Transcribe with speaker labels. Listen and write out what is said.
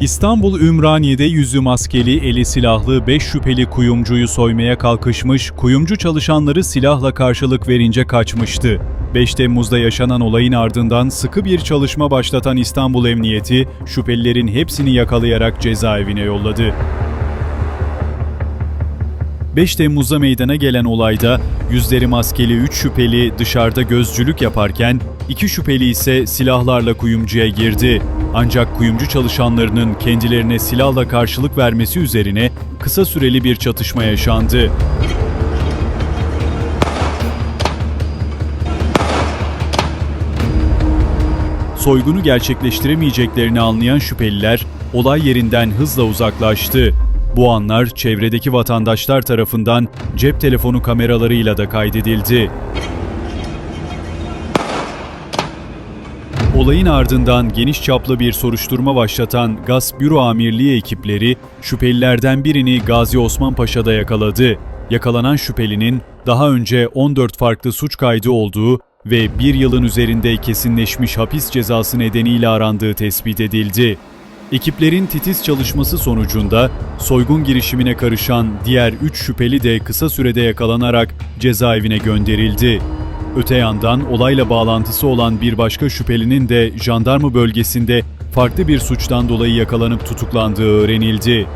Speaker 1: İstanbul Ümraniye'de yüzü maskeli, eli silahlı 5 şüpheli kuyumcuyu soymaya kalkışmış, kuyumcu çalışanları silahla karşılık verince kaçmıştı. 5 Temmuz'da yaşanan olayın ardından sıkı bir çalışma başlatan İstanbul Emniyeti, şüphelilerin hepsini yakalayarak cezaevine yolladı. 5 Temmuz'da meydana gelen olayda yüzleri maskeli 3 şüpheli dışarıda gözcülük yaparken 2 şüpheli ise silahlarla kuyumcuya girdi. Ancak kuyumcu çalışanlarının kendilerine silahla karşılık vermesi üzerine kısa süreli bir çatışma yaşandı. Soygunu gerçekleştiremeyeceklerini anlayan şüpheliler olay yerinden hızla uzaklaştı. Bu anlar çevredeki vatandaşlar tarafından cep telefonu kameralarıyla da kaydedildi. Olayın ardından geniş çaplı bir soruşturma başlatan Gasp Büro Amirliği ekipleri şüphelilerden birini Gazi Osman Paşa'da yakaladı. Yakalanan şüphelinin daha önce 14 farklı suç kaydı olduğu ve bir yılın üzerinde kesinleşmiş hapis cezası nedeniyle arandığı tespit edildi. Ekiplerin titiz çalışması sonucunda soygun girişimine karışan diğer 3 şüpheli de kısa sürede yakalanarak cezaevine gönderildi. Öte yandan olayla bağlantısı olan bir başka şüphelinin de jandarma bölgesinde farklı bir suçtan dolayı yakalanıp tutuklandığı öğrenildi.